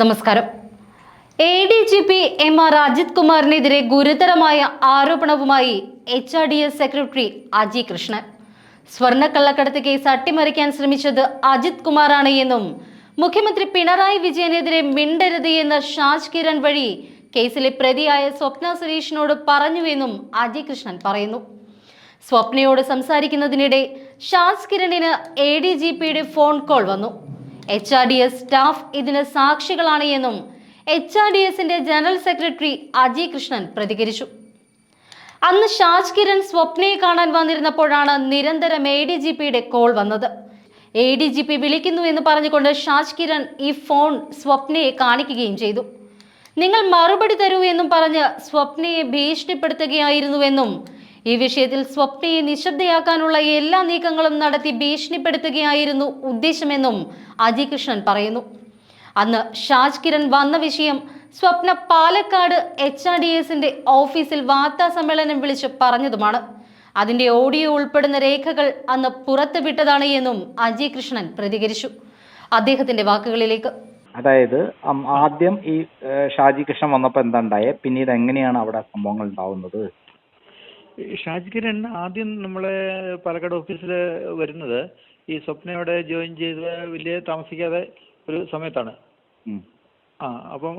നമസ്കാരം. A D G P M R Ajith കുമാറിനെതിരെ ഗുരുതരമായ ആരോപണവുമായി H R D S secretary Aji Krishnan. സ്വർണക്കള്ളക്കടത്ത് case അട്ടിമറിക്കാൻ ശ്രമിച്ചത് അജിത് കുമാറാണ് എന്നും മുഖ്യമന്ത്രി പിണറായി വിജയനെതിരെ മിണ്ടരുത് എന്ന് ഷാജ് കിരൺ വഴി കേസിലെ പ്രതിയായ സ്വപ്ന സുരേഷിനോട് പറഞ്ഞുവെന്നും അജി കൃഷ്ണൻ പറയുന്നു. സ്വപ്നയോട് സംസാരിക്കുന്നതിനിടെ ഷാസ് കിരണിന് എ ഡി ജി പിയുടെ ഫോൺ കോൾ വന്നു. H R D S staff ഇതിന് സാക്ഷികളാണ് എന്നും എച്ച് ആർ ഡി എസിന്റെ ജനറൽ സെക്രട്ടറി അജി കൃഷ്ണൻ പ്രതികരിച്ചു. അന്ന് ഷാജ് കിരൺ സ്വപ്നയെ കാണാൻ വന്നിരുന്നപ്പോഴാണ് നിരന്തരം എ ഡി ജി പിയുടെ കോൾ വന്നത്. എ ഡി ജി പി വിളിക്കുന്നു എന്ന് പറഞ്ഞുകൊണ്ട് ഷാജ് കിരൺ ഈ ഫോൺ സ്വപ്നയെ കാണിക്കുകയും ചെയ്തു. നിങ്ങൾ മറുപടി തരൂ എന്നും പറഞ്ഞ് സ്വപ്നയെ ഭീഷണിപ്പെടുത്തുകയായിരുന്നുവെന്നും ഈ വിഷയത്തിൽ സ്വപ്നയെ നിശബ്ദയാക്കാനുള്ള എല്ലാ നീക്കങ്ങളും നടത്തി ഭീഷണിപ്പെടുത്തുകയായിരുന്നു ഉദ്ദേശമെന്നും അജികൃഷ്ണൻ പറയുന്നു. അന്ന് ഷാജ് കിരൺ വന്ന വിഷയം Swapna Palakkad H R D എസിന്റെ ഓഫീസിൽ വാർത്താ സമ്മേളനം വിളിച്ച് പറഞ്ഞതുമാണ്. അതിന്റെ ഓഡിയോ ഉൾപ്പെടുന്ന രേഖകൾ അന്ന് പുറത്തുവിട്ടതാണ് എന്നും അജയ് കൃഷ്ണൻ പ്രതികരിച്ചു. അദ്ദേഹത്തിന്റെ വാക്കുകളിലേക്ക്. അതായത് ആദ്യം ഈ ഷാജി കൃഷ്ണൻ വന്നപ്പോൾ എന്താ ഉണ്ടായേ? പിന്നീട് എങ്ങനെയാണ് അവിടെ സംഭവങ്ങൾ ഉണ്ടാവുന്നത്? ഷാജ് കിരൺ ആദ്യം നമ്മളെ പാലക്കാട് ഓഫീസിൽ വരുന്നത് ഈ സ്വപ്നയോടെ ജോയിൻ ചെയ്ത് വലിയ താമസിക്കാതെ ഒരു സമയത്താണ്. ആ അപ്പം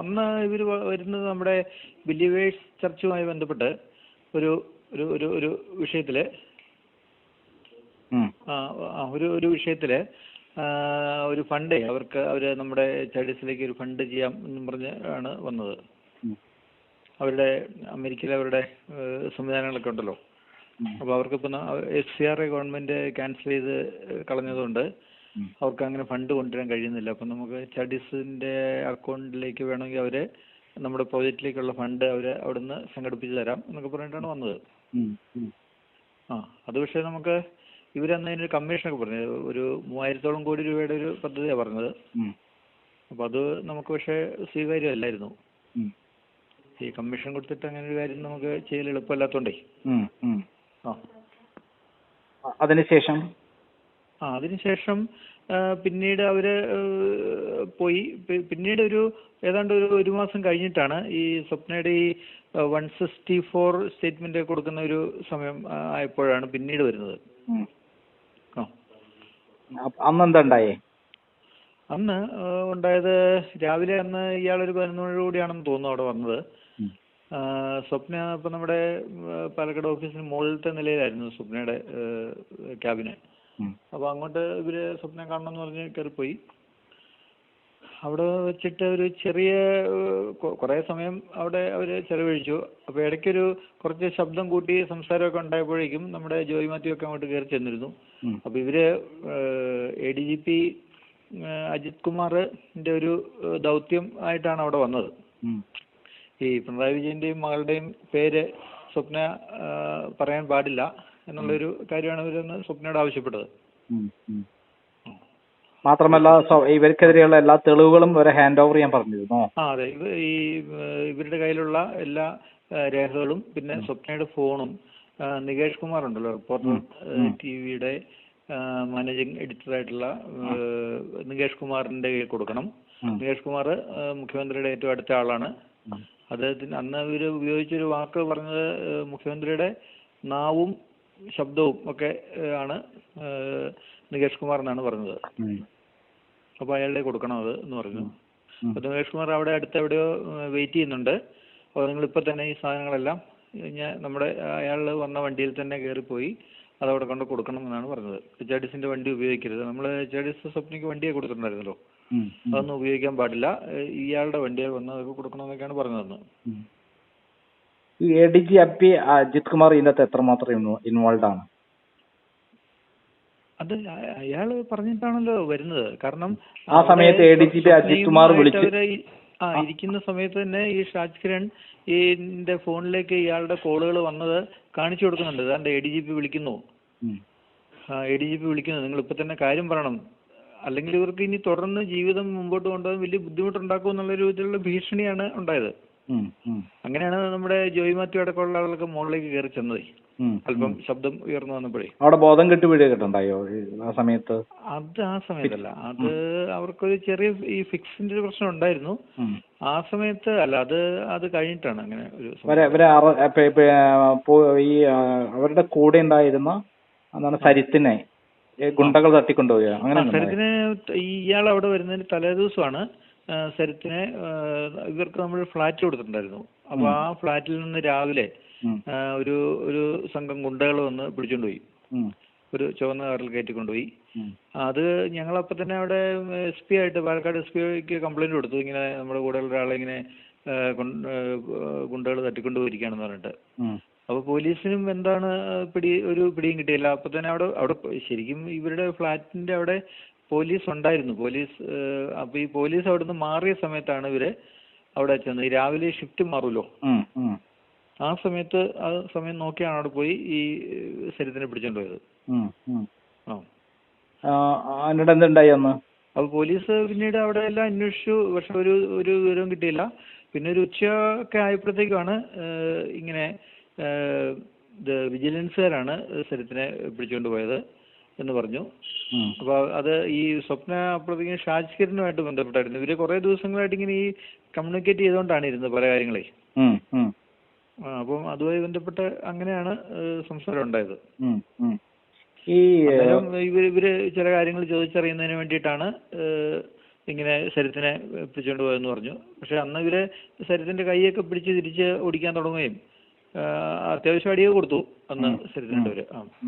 അന്ന് ഇവർ വരുന്നത് നമ്മുടെ ബിലീവേഴ്സ് ചർച്ചുമായി ബന്ധപ്പെട്ട് ഒരു ഒരു ഒരു ഒരു വിഷയത്തിൽ ആ ഒരു ഒരു വിഷയത്തിൽ ഒരു ഫണ്ട് അവർക്ക് അവർ നമ്മുടെ ചൈഡീസിലേക്ക് ഒരു ഫണ്ട് ചെയ്യാം എന്ന് പറഞ്ഞ് ആണ് വന്നത്. അവരുടെ അമേരിക്കയിലെ അവരുടെ സംവിധാനങ്ങളൊക്കെ ഉണ്ടല്ലോ. അപ്പോൾ അവർക്കിപ്പോൾ S C R I government cancel ചെയ്ത് കളഞ്ഞതുകൊണ്ട്. അവർക്ക് അങ്ങനെ ഫണ്ട് കൊണ്ടുവരാൻ കഴിയുന്നില്ല അപ്പം നമുക്ക് ചഡീസിന്റെ അക്കൗണ്ടിലേക്ക് വേണമെങ്കിൽ അവർ നമ്മുടെ പ്രോജക്റ്റിലേക്കുള്ള ഫണ്ട് അവർ അവിടുന്ന് സംഘടിപ്പിച്ച് തരാം എന്നൊക്കെ പറഞ്ഞിട്ടാണ് വന്നത്. ആ അത് പക്ഷേ നമുക്ക് ഇവരന്ന് അതിനൊരു കമ്മീഷനൊക്കെ പറഞ്ഞത് ഒരു മൂവായിരത്തോളം കോടി രൂപയുടെ ഒരു പദ്ധതിയാണ് പറഞ്ഞത്. അപ്പോൾ അത് നമുക്ക് പക്ഷേ സ്വീകാര്യമല്ലായിരുന്നു. ഈ കമ്മീഷൻ കൊടുത്തിട്ട് അങ്ങനെ ഒരു കാര്യം നമുക്ക് ചെയ്യൽ. ഉം. ആ അതിനുശേഷം ആ അതിനുശേഷം പിന്നീട് അവർ പോയി പിന്നീട് ഒരു ഏതാണ്ട് ഒരു ഒരു മാസം കഴിഞ്ഞിട്ടാണ് ഈ സ്വപ്നയുടെ ഈ വൺ സിക്സ്റ്റി ഫോർ സ്റ്റേറ്റ്മെന്റ് കൊടുക്കുന്ന ഒരു സമയം ആയപ്പോഴാണ് പിന്നീട് വരുന്നത്. ആ ഉണ്ടായേ അന്ന് ഉണ്ടായത് രാവിലെ അന്ന് ഇയാളൊരു പതിനൊന്ന് മണിയോടുകൂടിയാണെന്ന് തോന്നുന്നു അവിടെ വന്നത്. സ്വപ്ന ഇപ്പം നമ്മുടെ പാലക്കാട് ഓഫീസിന് മുകളിലത്തെ നിലയിലായിരുന്നു സ്വപ്നയുടെ ക്യാബിന്. അപ്പൊ അപ്പോൾ അങ്ങോട്ട് ഇവർ സ്വപ്ന കാണണം എന്ന് പറഞ്ഞ് കയറിപ്പോയി. അവിടെ വെച്ചിട്ട് ഒരു ചെറിയ കുറെ സമയം അവിടെ അവർ ചെലവഴിച്ചു. അപ്പോൾ ഇടയ്ക്കൊരു കുറച്ച് ശബ്ദം കൂട്ടി സംസാരമൊക്കെ ഉണ്ടായപ്പോഴേക്കും നമ്മുടെ ജോയി മാത്യു ഒക്കെ അങ്ങോട്ട് കയറി ചെന്നിരുന്നു. അപ്പൊ അപ്പോൾ ഇവർ A D G P Ajith കുമാറിന്റെ ഒരു ദൗത്യം ആയിട്ടാണ് അവിടെ വന്നത്. ഈ പിണറായി വിജയന്റെയും മകളുടെയും പേര് സ്വപ്ന പറയാൻ പാടില്ല എന്നുള്ളൊരു കാര്യമാണ് ഇവരെന്ന് സ്വപ്നയോട് ആവശ്യപ്പെട്ടത്. മാത്രമല്ല ഇവർക്കെതിരെയുള്ള എല്ലാ തെളിവുകളും ഇവരെ ഹാൻഡ് ഓവർ ചെയ്യാൻ പറഞ്ഞിരുന്നു? ആ അതെ. ഈ ഇവരുടെ കയ്യിലുള്ള എല്ലാ രേഖകളും പിന്നെ സ്വപ്നയുടെ ഫോണും നികേഷ് കുമാർ ഉണ്ടല്ലോ റിപ്പോർട്ടർ ടി വിയുടെ മാനേജിംഗ് എഡിറ്റർ ആയിട്ടുള്ള ഏഹ്, നികേഷ് കുമാറിന്റെ കയ്യിൽ കൊടുക്കണം. നികേഷ് കുമാർ മുഖ്യമന്ത്രിയുടെ ഏറ്റവും അടുത്ത ആളാണ്. അദ്ദേഹത്തിന് അന്ന് ഇവർ ഉപയോഗിച്ചൊരു വാക്ക് പറഞ്ഞത് മുഖ്യമന്ത്രിയുടെ നാവും ശബ്ദവും ഒക്കെ ആണ് നികേഷ് കുമാർ എന്നാണ് പറഞ്ഞത്. അപ്പൊ അപ്പോൾ അയാളുടെ കൊടുക്കണം അത് എന്ന് പറഞ്ഞു. അപ്പൊ അപ്പോൾ ദിനേഷ് കുമാർ അവിടെ അടുത്ത് എവിടെയോ വെയിറ്റ് ചെയ്യുന്നുണ്ട്. അപ്പോൾ നിങ്ങൾ ഇപ്പൊ തന്നെ ഈ സാധനങ്ങളെല്ലാം ഞാൻ നമ്മുടെ അയാൾ വന്ന വണ്ടിയിൽ തന്നെ കയറിപ്പോയി അതവിടെ കൊണ്ട് കൊടുക്കണം എന്നാണ് പറഞ്ഞത്. എച്ച് ആർ ടി സിന്റെ വണ്ടി ഉപയോഗിക്കരുത്. നമ്മൾ എച്ച് ആർ ടി സി സ്വപ്നയ്ക്ക് വണ്ടിയെ കൊടുത്തിട്ടുണ്ടായിരുന്നല്ലോ. അതൊന്നും ഉപയോഗിക്കാൻ പാടില്ല. ഇയാളുടെ വണ്ടിയെ വന്ന് അതൊക്കെ കൊടുക്കണം എന്നൊക്കെയാണ് പറഞ്ഞതെന്ന്. ഈ A D G P Ajith Kumar ഇതിനകത്ത് എത്രമാത്രം ഇൻവോൾവ് ആണ്? അത് അയാൾ പറഞ്ഞിട്ടാണല്ലോ വരുന്നത്. കാരണം ആ സമയത്ത് A D G P Ajith Kumar വിളിച്ചു ആ ഇരിക്കുന്ന സമയത്ത് തന്നെ ഈ ഷാജ് കിരൺ ഈന്റെ ഫോണിലേക്ക് ഇയാളുടെ കോളുകൾ വന്നത് കാണിച്ചു കൊടുക്കുന്നുണ്ട്. അതാണ്ട് എ ഡി ജി പി വിളിക്കുന്നു. ആ എ ഡി ജി പി വിളിക്കുന്നു. നിങ്ങൾ ഇപ്പൊ തന്നെ കാര്യം പറയണം. അല്ലെങ്കിൽ ഇവർക്ക് ഇനി തുടർന്ന് ജീവിതം മുമ്പോട്ട് കൊണ്ടുപോകാൻ വലിയ ബുദ്ധിമുട്ടുണ്ടാക്കും എന്നുള്ള രൂപത്തിലുള്ള ഭീഷണിയാണ് ഉണ്ടായത്. അങ്ങനെയാണ് നമ്മുടെ ജോയി മാത്യു അടക്കമുള്ള ആളുകളൊക്കെ മുകളിലേക്ക് കയറി ചെന്നത്. അല്പം ശബ്ദം ഉയർന്നു വന്നപ്പോഴേ. അവിടെ ബോധം കെട്ട് വീഴുകയൊക്കെ ആ സമയത്ത്? അത് ആ സമയത്തല്ല. അത് അവർക്കൊരു ചെറിയ ഈ ഫിക്സിന്റെ ഒരു പ്രശ്നം ഉണ്ടായിരുന്നു. ആ സമയത്ത് അല്ല അത് അത് കഴിഞ്ഞിട്ടാണ് അങ്ങനെ ഒരു ഈ അവരുടെ കൂടെ ഉണ്ടായിരുന്ന എന്താണ് സരിത്തിനെ ഗുണ്ടകൾ തട്ടിക്കൊണ്ടുപോയോ? അങ്ങനെ സരിത്തിനെ ഇയാൾ അവിടെ വരുന്നതിന് തലേ ദിവസമാണ് സരിത്തിനെ ഇവർക്ക് നമ്മൾ ഫ്ലാറ്റ് കൊടുത്തിട്ടുണ്ടായിരുന്നു. അപ്പൊ ആ ഫ്ലാറ്റിൽ നിന്ന് രാവിലെ ഒരു ഒരു സംഘം ഗുണ്ടകൾ വന്ന് പിടിച്ചോണ്ട് പോയി. ഒരു ചുവന്ന കാറിൽ കയറ്റി കൊണ്ടുപോയി അത് ഞങ്ങൾ അപ്പൊ തന്നെ അവിടെ എസ് പി ആയിട്ട് പാലക്കാട് എസ് പിക്ക് കംപ്ലൈന്റ് കൊടുത്തു. ഇങ്ങനെ നമ്മുടെ കൂടെ ഉള്ള ഒരാളെ ഇങ്ങനെ ഗുണ്ടകൾ തട്ടിക്കൊണ്ടുപോയിരിക്കുകയാണെന്ന് പറഞ്ഞിട്ട്. അപ്പൊ പോലീസിനും എന്താണ് പിടി ഒരു പിടിയും കിട്ടിയില്ല. അപ്പൊ തന്നെ അവിടെ അവിടെ ശരിക്കും ഇവരുടെ ഫ്ലാറ്റിന്റെ അവിടെ പോലീസ് ഉണ്ടായിരുന്നു പോലീസ് അപ്പോൾ അപ്പൊ ഈ പോലീസ് അവിടുന്ന് മാറിയ സമയത്താണ് ഇവർ അവിടെ ചെന്നത്. ഈ രാവിലെ ഷിഫ്റ്റ് മാറുമല്ലോ ആ സമയത്ത് ആ സമയം നോക്കിയാണ് അവിടെ പോയി ഈ ശരീരത്തിനെ പിടിച്ചോണ്ട് പോയത് ആ. എന്നിട്ട് എന്തുണ്ടായി അന്ന്? അപ്പൊ പോലീസ് പിന്നീട് അവിടെ എല്ലാം അന്വേഷിച്ചു. പക്ഷെ ഒരു ഒരു വിവരവും കിട്ടിയില്ല. പിന്നെ ഒരു ഉച്ചയൊക്കെ ആയപ്പോഴത്തേക്കാണ് ഇങ്ങനെ വിജിലൻസുകാരാണ് ശരീരത്തിനെ പിടിച്ചുകൊണ്ട് പോയത്. എന്ന് പറഞ്ഞു. അപ്പൊ അത് ഈ സ്വപ്ന അപ്പോഴത്തേക്കും ഷാജിക്കറിനുമായിട്ട് ബന്ധപ്പെട്ടായിരുന്നു. ഇവർ കുറെ ദിവസങ്ങളായിട്ട് ഇങ്ങനെ ഈ കമ്മ്യൂണിക്കേറ്റ് ചെയ്തുകൊണ്ടാണ് ഇരുന്നത് പല കാര്യങ്ങളെ. അപ്പം അതുമായി ബന്ധപ്പെട്ട് അങ്ങനെയാണ് സംസാരം ഉണ്ടായത്. ഈ ഇവർ ഇവർ ചില കാര്യങ്ങൾ ചോദിച്ചറിയുന്നതിന് വേണ്ടിയിട്ടാണ് ഇങ്ങനെ ശരത്തിനെ പിടിച്ചുകൊണ്ട് പോയെന്ന് പറഞ്ഞു. പക്ഷെ അന്ന് ഇവർ ശരത്തിന്റെ കൈയൊക്കെ പിടിച്ച് തിരിച്ച് ഓടിക്കാൻ തുടങ്ങുകയും അത്യാവശ്യം അടിയൊക്കെ കൊടുത്തു അന്ന് ശരത്തിനുണ്ട് ഇവർ.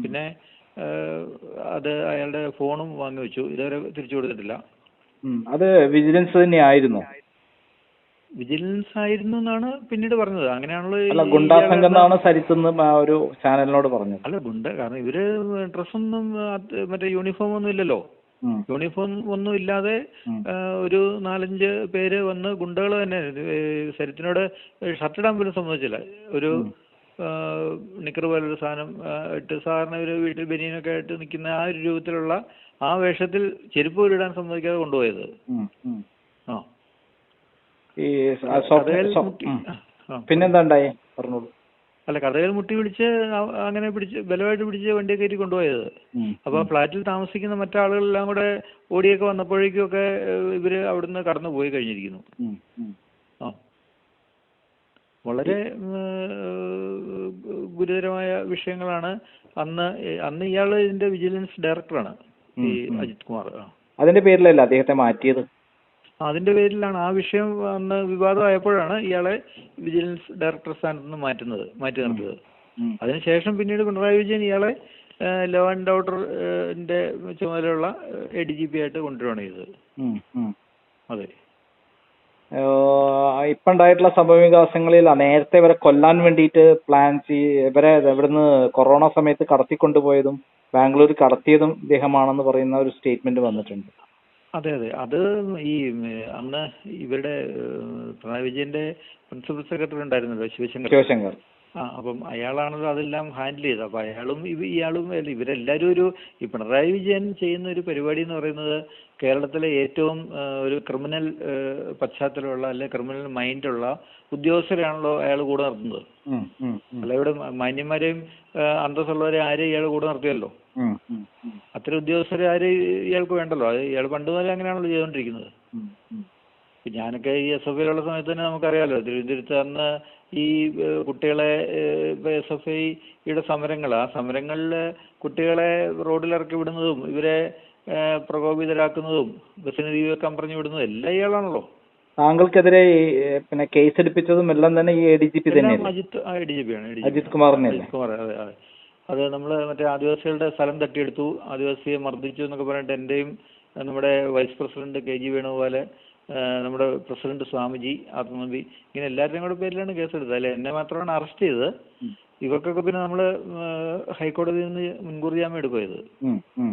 പിന്നെ അത് അയാളുടെ ഫോണും വാങ്ങി വെച്ചു. ഇതുവരെ തിരിച്ചു കൊടുത്തിട്ടില്ല. അത് വിജിലൻസ് തന്നെ ആയിരുന്നു വിജിലൻസ് ആയിരുന്നു എന്നാണ് പിന്നീട് പറഞ്ഞത്. അങ്ങനെയാണല്ലോ ഗുണ്ടാസംഘം എന്നാണ് സരിത്തെന്ന് ഒരു ചാനലിനോട് പറഞ്ഞു അല്ല ഗുണ്ട കാരണം ഇവർ ഡ്രസ്സൊന്നും മറ്റേ യൂണിഫോം ഒന്നും ഇല്ലല്ലോ. യൂണിഫോം ഒന്നും ഇല്ലാതെ ഒരു നാലഞ്ച് പേര് വന്ന് ഗുണ്ടകൾ തന്നെ സരിത്തിനോട് ശരത്തിനോട് ഷർട്ട് ഇടാൻ പോലും സമ്മതിച്ചില്ല. ഒരു നിക്കർ പോലൊരു സാധനം ഇട്ട് സാധാരണ ഒരു വീട്ടിൽ ബനിയനൊക്കെ ആയിട്ട് നിൽക്കുന്ന ആ ഒരു രൂപത്തിലുള്ള ആ വേഷത്തിൽ ചെരുപ്പ് പോലും ഇടാൻ സമ്മതിക്കാതെ കൊണ്ടുപോയത്. ആ. ഈ പറഞ്ഞോളൂ. അല്ല കഥകൾ മുട്ടി പിടിച്ച് അങ്ങനെ പിടിച്ച് ബലമായിട്ട് പിടിച്ച് വണ്ടിയെ കയറ്റി കൊണ്ടുപോയത്. ഉം, അപ്പൊ ആ ഫ്ലാറ്റിൽ താമസിക്കുന്ന മറ്റാളുകളെല്ലാം കൂടെ ഓടിയൊക്കെ വന്നപ്പോഴേക്കും ഒക്കെ ഇവർ അവിടുന്ന് കടന്നു പോയി കഴിഞ്ഞിരിക്കുന്നു വളരെ ഗുരുതരമായ വിഷയങ്ങളാണ്. അന്ന് അന്ന് ഇയാൾ ഇതിന്റെ വിജിലൻസ് ഡയറക്ടറാണ് ഈ അജിത് കുമാർ. അതിന്റെ പേരിലല്ല അദ്ദേഹത്തെ മാറ്റിയത്? അതിന്റെ പേരിലാണ് ആ വിഷയം അന്ന് വിവാദമായപ്പോഴാണ് ഇയാളെ വിജിലൻസ് ഡയറക്ടർ സ്ഥാനത്ത് നിന്ന് മാറ്റുന്നത് മാറ്റി നിർത്തിയത്. അതിനുശേഷം പിന്നീട് പിണറായി വിജയൻ ഇയാളെ ലോ ആൻഡ് ഓർഡറിന്റെ ചുമതലയുള്ള എ ഡി ജി പി ആയിട്ട് കൊണ്ടുവരികയാണ് ചെയ്തത്. അതെ. ഇപ്പൊ ഉണ്ടായിട്ടുള്ള സംഭവ വികാസങ്ങളിൽ നേരത്തെ ഇവരെ കൊല്ലാൻ വേണ്ടിയിട്ട് പ്ലാൻ ചെയ് ഇവരെ ഇവിടുന്ന് കൊറോണ സമയത്ത് കടത്തിക്കൊണ്ടുപോയതും ബാംഗ്ലൂർ കടത്തിയതും ഇദ്ദേഹമാണെന്ന് പറയുന്ന ഒരു സ്റ്റേറ്റ്മെന്റ് വന്നിട്ടുണ്ട്. അതെ അതെ. അത് ഈ അന്ന് ഇവരുടെ പിണറായി വിജയന്റെ പ്രിൻസിപ്പൽ സെക്രട്ടറി ഉണ്ടായിരുന്നല്ലോ ശിവശങ്കർ. ശിവശങ്കർ. ആ അപ്പം അയാളാണല്ലോ അതെല്ലാം ഹാൻഡിൽ ചെയ്തത്. അപ്പം അയാളും ഇവ ഇയാളും അല്ല, ഇവരെല്ലാവരും ഒരു ഈ പിണറായി വിജയൻ ചെയ്യുന്ന ഒരു പരിപാടി എന്ന് പറയുന്നത് കേരളത്തിലെ ഏറ്റവും ഒരു ക്രിമിനൽ പശ്ചാത്തലമുള്ള അല്ലെ ക്രിമിനൽ മൈൻഡുള്ള ഉദ്യോഗസ്ഥരെയാണല്ലോ അയാൾ കൂടെ നിർത്തുന്നത് ഉം, അല്ല ഇവിടെ മാന്യന്മാരെയും അന്തസ്സുള്ളവരെ ആരെയും ഇയാൾ കൂടെ നിർത്തിയല്ലോ ഉം, അത്തരം ഉദ്യോഗസ്ഥരെ ആരെയും ഇയാൾക്ക് വേണ്ടല്ലോ? ഇയാൾ പണ്ട് മുതലേ അങ്ങനെയാണല്ലോ ചെയ്തുകൊണ്ടിരിക്കുന്നത് ഞാനൊക്കെ ഈ എസ് എഫ് ഐയിലുള്ള സമയത്ത് തന്നെ നമുക്കറിയാലോ തിരുവനന്തപുരത്ത് അന്ന് ഈ കുട്ടികളെ എസ് എഫ് ഐയുടെ സമരങ്ങൾ ആ സമരങ്ങളിൽ കുട്ടികളെ റോഡിലിറക്കി വിടുന്നതും ഇവരെ പ്രകോപിതരാക്കുന്നതും ബസ്സിന് തീ വെക്കാൻ പറഞ്ഞു വിടുന്നതും എല്ലാം ഇയാളാണല്ലോ. താങ്കൾക്കെതിരെ പിന്നെ കേസ് എടുപ്പിച്ചതും എല്ലാം തന്നെ ഈ എ ഡി ജി പി തന്നെ Ajith A D G P ആണ് അജിത് കുമാറിനെ അജിത് കുമാർ അതെ അതെ. അത് നമ്മൾ മറ്റേ ആദിവാസികളുടെ സ്ഥലം തട്ടിയെടുത്തു ആദിവാസിയെ മർദ്ദിച്ചു എന്നൊക്കെ പറഞ്ഞിട്ട് എന്റെയും നമ്മുടെ vice president K G Venugopal നമ്മുടെ പ്രസിഡന്റ് സ്വാമിജി ആത്മനമ്പി ഇങ്ങനെ എല്ലാവരുടെയും കൂടെ പേരിലാണ് കേസെടുത്തത്. അല്ലെ? എന്നെ മാത്രമാണ് അറസ്റ്റ് ചെയ്തത്. ഇവർക്കൊക്കെ പിന്നെ നമ്മൾ ഹൈക്കോടതിയിൽ നിന്ന് മുൻകൂർ ജാമ്യം എടുക്കുക ചെയ്തത് ഉം, ഉം,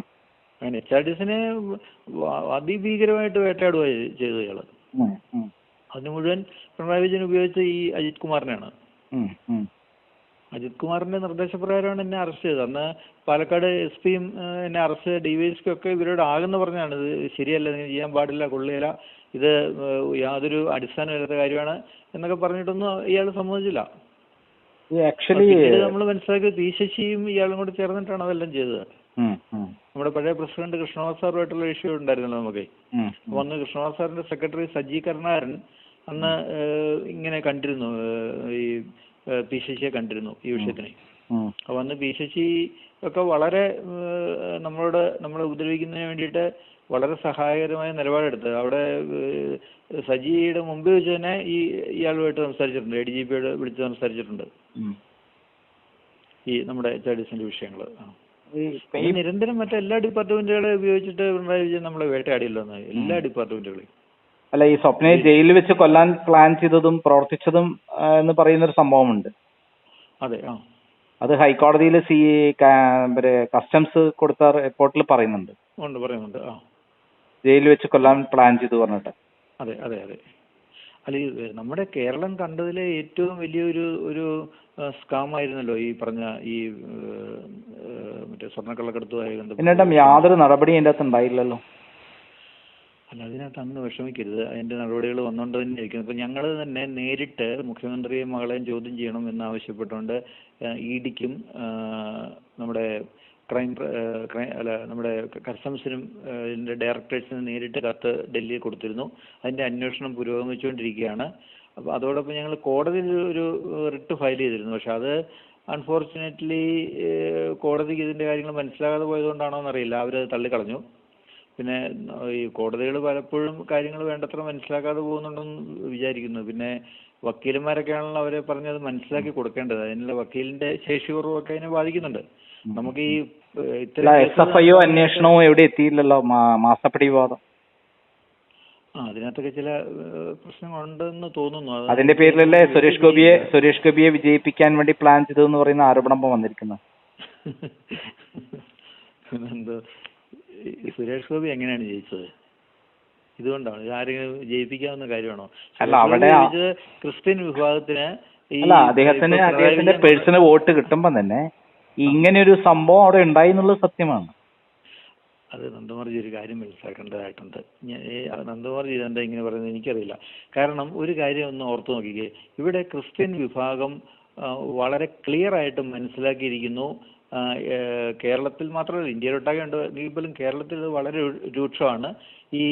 അങ്ങനെ എച്ച് ആർ ഡി എസിനെ അതിഭീകരമായിട്ട് വേട്ടയാടുക ചെയ്തു ഇയാൾ. അതിന് മുഴുവൻ പിണറായി വിജയൻ ഉപയോഗിച്ച ഈ അജിത് കുമാറിനെയാണ്. അജിത് കുമാറിന്റെ നിർദ്ദേശപ്രകാരമാണ് എന്നെ അറസ്റ്റ് ചെയ്തത്. അന്ന് പാലക്കാട് എസ് പിയും എന്നെ arrest D Y S P ഒക്കെ ഇവരോട് ആകുന്ന പറഞ്ഞാണ് ഇത് ശരിയല്ല നിങ്ങൾ ചെയ്യാൻ പാടില്ല കൊള്ളിയല്ല ഇത് യാതൊരു അടിസ്ഥാനമില്ലാത്ത കാര്യമാണ് എന്നൊക്കെ പറഞ്ഞിട്ടൊന്നും ഇയാൾ സമ്മതിച്ചില്ല. ആക്ച്വലി നമ്മൾ മനസ്സിലാക്കിയത് പി ശശിയും ഇയാളും കൂടി ചേർന്നിട്ടാണ് അതെല്ലാം ചെയ്തത്. നമ്മുടെ പഴയ പ്രസിഡന്റ് കൃഷ്ണവാസ് സാറുമായിട്ടുള്ള ഇഷ്യൂ ഉണ്ടായിരുന്നല്ലോ നമുക്ക്. അപ്പൊ അന്ന് കൃഷ്ണവാസ് സാറിന്റെ സെക്രട്ടറി സജി കരുണാകരൻ അന്ന് ഇങ്ങനെ കണ്ടിരുന്നു ഈ പി ശശിയെ കണ്ടിരുന്നു ഈ വിഷയത്തിന്. അപ്പൊ അന്ന് പി ശശി ഒക്കെ വളരെ നമ്മളോട് നമ്മളെ ഉപദ്രവിക്കുന്നതിന് വേണ്ടിയിട്ട് വളരെ സഹായകരമായ നിലപാടെടുത്ത്. അവിടെ സജിയുടെ മുമ്പ് വെച്ച് തന്നെ ഈ ഇയാളുമായിട്ട് സംസാരിച്ചിട്ടുണ്ട്. എ ഡി ജി പിയോട് വിളിച്ച് സംസാരിച്ചിട്ടുണ്ട്. ഈ നമ്മുടെ എച്ച് ആർ ഡി സിന്റെ വിഷയങ്ങൾ നിരന്തരം മറ്റെല്ലാ ഡിപ്പാർട്ട്മെന്റുകളെ ഉപയോഗിച്ചിട്ട് പിണറായി വിജയൻ നമ്മളെ വേട്ടയാടിയല്ലോ എല്ലാ ഡിപ്പാർട്ട്മെന്റുകളെയും. അല്ല ഈ സ്വപ്നയെ ജയിലിൽ വെച്ച് കൊല്ലാൻ പ്ലാൻ ചെയ്തതും പ്രവർത്തിച്ചതും ആ, എന്ന് പറയുന്ന ഒരു സംഭവമുണ്ട്. അതെ ആ. അത് ഹൈക്കോടതിയിൽ സി കസ്റ്റംസ് കൊടുത്ത റിപ്പോർട്ടിൽ പറയുന്നുണ്ട്. ഉണ്ട് പറയുന്നുണ്ട് ആ. ജയിലിൽ വെച്ച് കൊല്ലാൻ പ്ലാൻ ചെയ്തു പറഞ്ഞിട്ട്. അതെ അതെ അതെ. അല്ല ഈ നമ്മുടെ കേരളം കണ്ടതിലെ ഏറ്റവും വലിയൊരു ഒരു സ്കാം ആയിരുന്നല്ലോ ഈ പറഞ്ഞ ഈ മറ്റേ സ്വർണക്കള്ളക്കടത്തുമായി എന്നിട്ടും ബന്ധപ്പെട്ട് യാതൊരു നടപടിയും അതിന്റെ അകത്ത് ഉണ്ടായില്ലല്ലോ. അല്ല അതിനകത്ത് അങ്ങ് വിഷമിക്കരുത്. അതിന്റെ നടപടികൾ വന്നുകൊണ്ട് തന്നെ ഇരിക്കുന്നു ഇപ്പൊ ഞങ്ങൾ തന്നെ നേരിട്ട് മുഖ്യമന്ത്രിയെയും മകളെയും ചോദ്യം ചെയ്യണം എന്ന് ആവശ്യപ്പെട്ടുകൊണ്ട് ഇ ഡിക്കും നമ്മുടെ ക്രൈം അല്ല നമ്മുടെ കസ്റ്റംസിനും ഡയറക്ടറേറ്റ്സിനും നേരിട്ട് കത്ത് ഡൽഹിയിൽ കൊടുത്തിരുന്നു. അതിന്റെ അന്വേഷണം പുരോഗമിച്ചുകൊണ്ടിരിക്കുകയാണ്. അപ്പോൾ അതോടൊപ്പം ഞങ്ങൾ കോടതിയിൽ ഒരു റിട്ട് ഫയൽ ചെയ്തിരുന്നു. പക്ഷെ അത് അൺഫോർച്ചുനേറ്റ്ലി കോടതിക്ക് ഇതിന്റെ കാര്യങ്ങൾ മനസ്സിലാകാതെ പോയതുകൊണ്ടാണോ എന്നറിയില്ല അവരത് തള്ളിക്കളഞ്ഞു. പിന്നെ ഈ കോടതികൾ പലപ്പോഴും കാര്യങ്ങൾ വേണ്ടത്ര മനസ്സിലാക്കാതെ പോകുന്നുണ്ടെന്ന് വിചാരിക്കുന്നു. പിന്നെ വക്കീലന്മാരൊക്കെ ആണല്ലോ അവരെ പറഞ്ഞത് മനസ്സിലാക്കി കൊടുക്കേണ്ടത്. അതിനുള്ള വക്കീലിന്റെ ശേഷി കുറവൊക്കെ അതിനെ ബാധിക്കുന്നുണ്ട്. നമുക്ക് ഈ എസ് എഫ് ഐയോ അന്വേഷണമോ എവിടെ എത്തിയില്ലല്ലോ മാസപ്പടി വിവാദം? അതിനകത്തൊക്കെ ചില പ്രശ്നങ്ങളുണ്ടെന്ന് തോന്നുന്നു. അത് അതിന്റെ പേരിലല്ലേ സുരേഷ് ഗോപിയെ സുരേഷ് ഗോപിയെ വിജയിപ്പിക്കാൻ വേണ്ടി പ്ലാൻ ചെയ്തു എന്ന് പറയുന്ന ആരോപണം വന്നിരിക്കുന്നു വന്നിരിക്കുന്നത്. എന്തോ സുരേഷ് ഗോപി എങ്ങനെയാണ് ജയിച്ചത്? ഇതുകൊണ്ടാണ്. ഇത് ആരെങ്കിലും ജയിപ്പിക്കാവുന്ന കാര്യമാണോ? അല്ല, അവിടെ ക്രിസ്ത്യൻ വിഭാഗത്തിന് അല്ല അദ്ദേഹത്തിന് അദ്ദേഹത്തിന്റെ പേഴ്സണൽ വോട്ട് കിട്ടുമ്പോൾ തന്നെ ഇങ്ങനെ ഒരു സംഭവം അവിടെ ഉണ്ടായി എന്നുള്ളത് സത്യമാണ്. അത് നന്ദമർജി ഒരു കാര്യം മനസ്സിലാക്കേണ്ടതായിട്ടുണ്ട്. ഞാൻ എന്താ ഇങ്ങനെ പറയുന്നത് എനിക്കറിയില്ല. കാരണം ഒരു കാര്യം ഒന്ന് ഓർത്തു നോക്കിക്കേ. ഇവിടെ ക്രിസ്ത്യൻ വിഭാഗം വളരെ ക്ലിയർ ആയിട്ട് മനസ്സിലാക്കിയിരിക്കുന്നു. കേരളത്തിൽ മാത്രമല്ല ഇന്ത്യയിലൊട്ടാകെ ഉണ്ട്. എങ്കിൽ പോലും കേരളത്തിൽ ഇത് വളരെ രൂക്ഷമാണ്. ഈ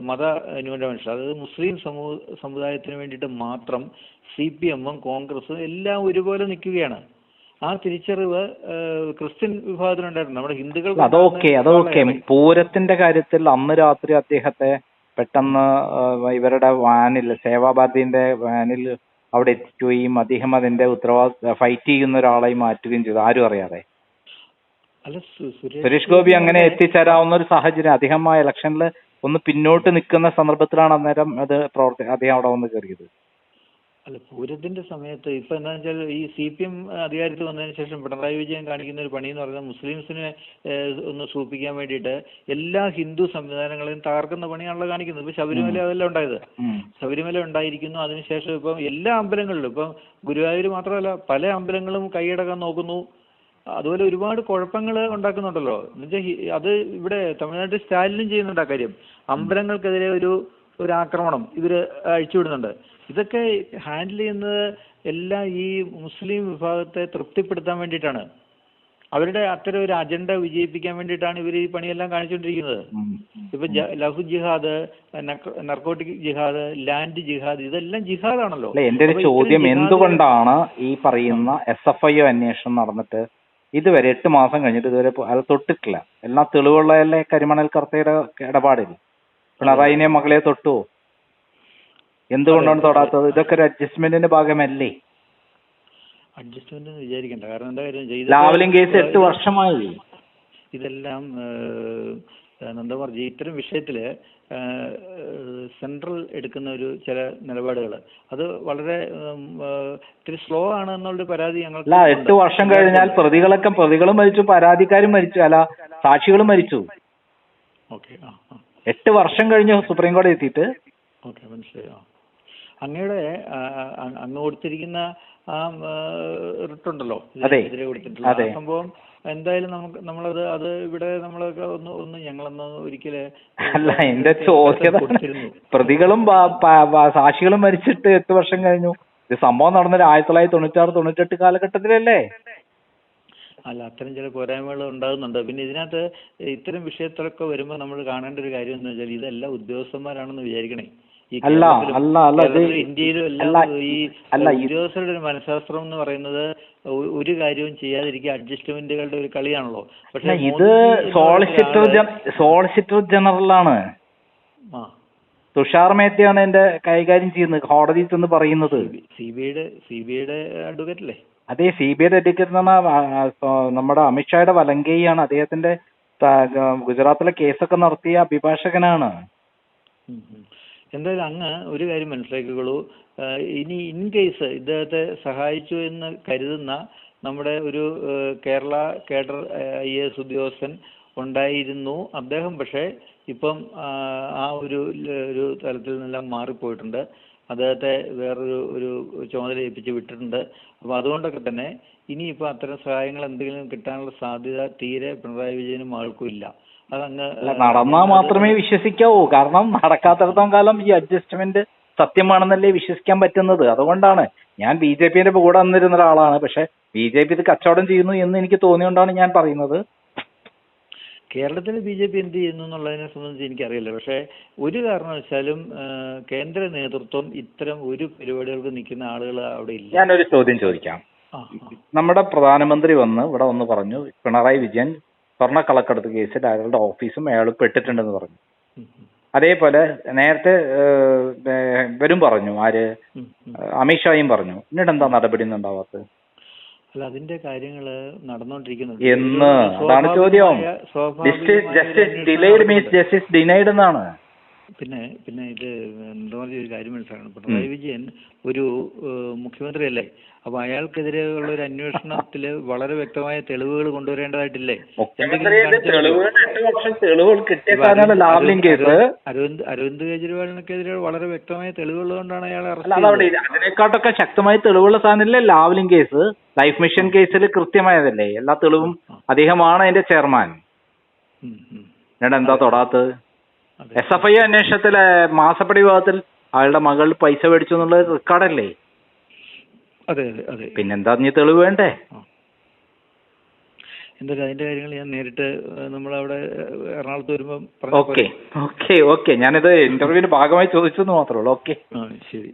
മത ന്യൂനപക്ഷ അതായത് മുസ്ലിം സമൂഹ സമുദായത്തിന് വേണ്ടിയിട്ട് മാത്രം സി പി എമ്മും കോൺഗ്രസും എല്ലാം ഒരുപോലെ നിൽക്കുകയാണ്. ആ തിരിച്ചറിവ് ക്രിസ്ത്യൻ വിഭാഗത്തിനുണ്ടായിരുന്നു നമ്മുടെ ഹിന്ദുക്കൾ അതൊക്കെ അതൊക്കെ. പൂരത്തിന്റെ കാര്യത്തിൽ അന്ന് രാത്രി അദ്ദേഹത്തെ പെട്ടെന്ന് ഇവരുടെ വാനിൽ സേവാഭാരതിന്റെ വാനിൽ അവിടെ എത്തിക്കുകയും അദ്ദേഹം അതിന്റെ ഉത്തരവാദിത്ത ഫൈറ്റ് ചെയ്യുന്ന ഒരാളായി മാറ്റുകയും ചെയ്തു. ആരും അറിയാതെ. സുരേഷ് ഗോപി അങ്ങനെ എത്തിച്ചേരാവുന്ന ഒരു സാഹചര്യം അദ്ദേഹം ആ ഇലക്ഷനിൽ ഒന്ന് പിന്നോട്ട് നിൽക്കുന്ന സന്ദർഭത്തിലാണ് അന്നേരം അത് പ്രവർത്തി അദ്ദേഹം അവിടെ വന്ന് കയറിയത്. അല്ല പൂരത്തിന്റെ സമയത്ത് ഇപ്പൊ എന്താണെന്ന് വെച്ചാൽ ഈ സി പി എം അധികാരത്തിൽ വന്നതിന് ശേഷം പിണറായി വിജയൻ കാണിക്കുന്ന ഒരു പണി എന്ന് പറഞ്ഞാൽ മുസ്ലിംസിനെ ഒന്ന് സൂപ്പിക്കാൻ വേണ്ടിയിട്ട് എല്ലാ ഹിന്ദു സംവിധാനങ്ങളെയും തകർക്കുന്ന പണിയാണല്ലോ കാണിക്കുന്നത്. ഇപ്പൊ ശബരിമല അതെല്ലാം ഉണ്ടായത്. ശബരിമല ഉണ്ടായിരിക്കുന്നു. അതിനുശേഷം ഇപ്പം എല്ലാ അമ്പലങ്ങളിലും ഇപ്പം ഗുരുവായൂർ മാത്രമല്ല പല അമ്പലങ്ങളും കൈയടക്കാൻ നോക്കുന്നു. അതുപോലെ ഒരുപാട് കുഴപ്പങ്ങൾ ഉണ്ടാക്കുന്നുണ്ടല്ലോ. എന്നുവെച്ചാൽ അത് ഇവിടെ തമിഴ്നാട്ടിൽ സ്റ്റാലിനും ചെയ്യുന്നുണ്ട് ആ കാര്യം. അമ്പലങ്ങൾക്കെതിരെ ഒരു ഒരു ആക്രമണം ഇവർ അഴിച്ചുവിടുന്നുണ്ട്. ഇതൊക്കെ ഹാൻഡിൽ ചെയ്യുന്നത് എല്ലാം ഈ മുസ്ലിം വിഭാഗത്തെ തൃപ്തിപ്പെടുത്താൻ വേണ്ടിയിട്ടാണ്. അവരുടെ അത്തരം ഒരു അജണ്ട വിജയിപ്പിക്കാൻ വേണ്ടിയിട്ടാണ് ഇവർ ഈ പണിയെല്ലാം കാണിച്ചുകൊണ്ടിരിക്കുന്നത്. ഇപ്പൊ ലഹു ജിഹാദ് നർക്കോട്ടിക് ജിഹാദ് ലാൻഡ് ജിഹാദ് ഇതെല്ലാം ജിഹാദാണല്ലോ. അല്ല എന്റെ ഒരു ചോദ്യം എന്തുകൊണ്ടാണ് ഈ പറയുന്ന എസ് എഫ് ഐ അന്വേഷണം നടന്നിട്ട് ഇതുവരെ എട്ട് മാസം കഴിഞ്ഞിട്ട് ഇതുവരെ അത് തൊട്ടിട്ടില്ല? എല്ലാ തെളിവുള്ളതല്ലേ കരിമണൽ കർത്തയുടെ ഇടപാടിൽ പിണറായിനെ മകളെ തൊട്ടുവോ? എന്തുകൊണ്ടാണ് തൊടാത്തത്? ഇതൊക്കെ ഒരു അഡ്ജസ്റ്റ്മെന്റിന്റെ ഭാഗമല്ലേ? അഡ്ജസ്റ്റ്മെന്റ് വിചാരിക്കണ്ട. കാരണം എന്താ കാര്യം ലാവലിംഗ് കേസ് എട്ട് വർഷമായി. ഇതെല്ലാം എന്താ പറയുക ഇത്തരം വിഷയത്തിൽ സെൻട്രൽ എടുക്കുന്ന ഒരു ചില നിലപാടുകൾ അത് വളരെ ഇത്തിരി സ്ലോ ആണ് എന്നുള്ളൊരു പരാതി ഞങ്ങൾ എട്ട് വർഷം കഴിഞ്ഞാൽ പ്രതികളൊക്കെ പ്രതികളും മരിച്ചു പരാതിക്കാരും മരിച്ചു അല്ല സാക്ഷികളും മരിച്ചു. ഓക്കെ എട്ട് വർഷം കഴിഞ്ഞ് സുപ്രീം കോടതി എത്തിയിട്ട് ഓക്കെ മനസ്സിലായി അങ്ങയുടെ അന്ന് അങ്ങ് കൊടുത്തിരിക്കുന്ന ആ റിട്ടുണ്ടല്ലോ. ഇതിനെതിരെ കൊടുത്തിട്ടുള്ള. ആ സംഭവം. എന്തായാലും നമുക്ക് നമ്മളത് അത് ഇവിടെ നമ്മളൊക്കെ ഒന്ന് ഒന്ന് ഞങ്ങളൊന്ന് ഒരിക്കൽ അല്ല എന്റെ ചോദ്യം പ്രതികളും സാക്ഷികളും മരിച്ചിട്ട് എട്ട് വർഷം കഴിഞ്ഞു. ഇത് സംഭവം നടന്നത് ആയിരത്തി തൊള്ളായിരത്തി തൊണ്ണൂറ്റാറ് തൊണ്ണൂറ്റെട്ട് കാലഘട്ടത്തിലല്ലേ? അല്ല അത്തരം ചില പോരായ്മകൾ ഉണ്ടാകുന്നുണ്ട്. പിന്നെ ഇതിനകത്ത് ഇത്തരം വിഷയത്തിലൊക്കെ വരുമ്പോൾ നമ്മൾ കാണേണ്ട ഒരു കാര്യം എന്ന് വെച്ചാൽ ഇതെല്ലാം ഉദ്യോഗസ്ഥന്മാരാണെന്ന് വിചാരിക്കണേ. അല്ല, അല്ല, അല്ല, അല്ല, ഈ ഉദ്യോഗസ്ഥരുടെ ഒരു മനഃശാസ്ത്രം എന്ന് പറയുന്നത് ഒരു കാര്യവും ചെയ്യാതിരിക്കുക അഡ്ജസ്റ്റ്മെന്റുകളുടെ ഒരു കളിയാണല്ലോ. പക്ഷെ ഇത് സോളിസിറ്റർ സോളിസിറ്റർ ജനറൽ ആണ് തുഷാർ മേത്തയാണ് എന്റെ കൈകാര്യം ചെയ്യുന്നത് കോടതി ചെന്ന് പറയുന്നത്. സി സിബിഐയുടെ ഐയുടെ സി അഡ്വക്കേറ്റ് അല്ലേ അതെ സി ബി അഡ്വക്കേറ്റ് എന്ന് പറഞ്ഞാൽ നമ്മുടെ അമിത്ഷായുടെ വലങ്കയാണ്. അദ്ദേഹത്തിന്റെ ഗുജറാത്തിലെ കേസൊക്കെ നടത്തിയ അഭിഭാഷകനാണ്. എന്തായാലും അങ്ങ് ഒരു കാര്യം മനസ്സിലാക്കിക്കോളൂ. ഇനി ഇൻ കേസ് ഇദ്ദേഹത്തെ സഹായിച്ചു എന്ന് കരുതുന്ന നമ്മുടെ ഒരു Kerala cadre I A S ഉദ്യോഗസ്ഥൻ ഉണ്ടായിരുന്നു അദ്ദേഹം. പക്ഷേ ഇപ്പം ആ, ഒരു ഒരു തലത്തിൽ നിന്നെല്ലാം മാറിപ്പോയിട്ടുണ്ട്. അദ്ദേഹത്തെ വേറൊരു ഒരു ചുമതല ഏൽപ്പിച്ച് വിട്ടിട്ടുണ്ട്. അപ്പോൾ അതുകൊണ്ടൊക്കെ തന്നെ ഇനിയിപ്പോൾ അത്തരം സഹായങ്ങൾ എന്തെങ്കിലും കിട്ടാനുള്ള സാധ്യത തീരെ പിണറായി വിജയനും ആൾക്കും ഇല്ല. നടന്നാ മാത്രമേ വിശ്വസിക്കാവൂ. കാരണം നടക്കാത്തടത്തോളം കാലം ഈ അഡ്ജസ്റ്റ്മെന്റ് സത്യമാണെന്നല്ലേ വിശ്വസിക്കാൻ പറ്റുന്നത്. അതുകൊണ്ടാണ് ഞാൻ ബി ജെ പിന്റെ കൂടെ വന്നിരുന്ന ഒരാളാണ്. പക്ഷെ ബി ജെ പി ഇത് കച്ചവടം ചെയ്യുന്നു എന്ന് എനിക്ക് തോന്നിയോണ്ടാണ് ഞാൻ പറയുന്നത്. കേരളത്തിൽ ബി ജെ പി എന്ത് ചെയ്യുന്നു എന്നുള്ളതിനെ സംബന്ധിച്ച് എനിക്കറിയില്ല. പക്ഷേ ഒരു കാരണവശാലും കേന്ദ്ര നേതൃത്വം ഇത്തരം ഒരു പരിപാടികൾക്ക് നിൽക്കുന്ന ആളുകൾ അവിടെ ഇല്ല. ഞാനൊരു ചോദ്യം ചോദിക്കാം. നമ്മുടെ പ്രധാനമന്ത്രി വന്ന് ഇവിടെ വന്ന് പറഞ്ഞു പിണറായി വിജയൻ സ്വർണ കളക്കടത്ത് കേസിൽ അയാളുടെ ഓഫീസും അയാൾ പെട്ടിട്ടുണ്ടെന്ന് പറഞ്ഞു. അതേപോലെ നേരത്തെ ഇവരും പറഞ്ഞു ആര്? അമിത് ഷായും അമിത്ഷായും പറഞ്ഞു. എന്നിട്ട് എന്താ നടപടി ഒന്നും ഉണ്ടാവാത്തത്? അല്ല അതിന്റെ കാര്യങ്ങൾ നടന്നുകൊണ്ടിരിക്കുന്നുണ്ട് എന്ന് അതാണ് ചോദ്യം. Justice delayed means justice denied എന്നാണ്. പിന്നെ പിന്നെ ഇത് എന്തോ പറയുക ഒരു കാര്യം മനസ്സിലാക്കണം. പിണറായി വിജയൻ ഒരു മുഖ്യമന്ത്രിയല്ലേ? മുഖ്യമന്ത്രിയല്ലേ അയാൾക്കെതിരെ ഉള്ള ഒരു അന്വേഷണത്തിൽ വളരെ വ്യക്തമായ തെളിവുകൾ കൊണ്ടുവരേണ്ടതായിട്ടില്ലേ അരവിന്ദ് അരവിന്ദ് കെജ്രിവാളിനെതിരെ വളരെ വ്യക്തമായ തെളിവുകൾ കൊണ്ടാണ് അയാൾ അറസ്റ്റ്. അതിനെക്കാട്ടൊക്കെ ശക്തമായ തെളിവുള്ള സാധനമില്ലേ ലാവ്ലിൻ കേസ്? ലൈഫ് മിഷൻ കേസിൽ കൃത്യമായതല്ലേ? എല്ലാ തെളിവും അദ്ദേഹമാണ് അതിന്റെ ചെയർമാൻ. എന്നിട്ട് എന്താ തൊടാത്തത്. എസ് എഫ് ഐ അന്വേഷണത്തിലെ മാസപ്പടി വിഭാഗത്തിൽ അയാളുടെ മകൾ പൈസ മേടിച്ചു എന്നുള്ള റെക്കോർഡല്ലേ അതെ അതെ അതെ. പിന്നെന്താ നീ തെളിവ് വേണ്ടേ? എന്തായാലും അതിന്റെ കാര്യങ്ങൾ ഞാൻ നേരിട്ട് നമ്മളവിടെ എറണാകുളത്ത് വരുമ്പോൾ ഓക്കെ. Okay okay. ഞാനിത് ഇന്റർവ്യൂവിന്റെ ഭാഗമായി ചോദിച്ചെന്ന് മാത്രമേ ഉള്ളൂ. ഓക്കെ. ശരി.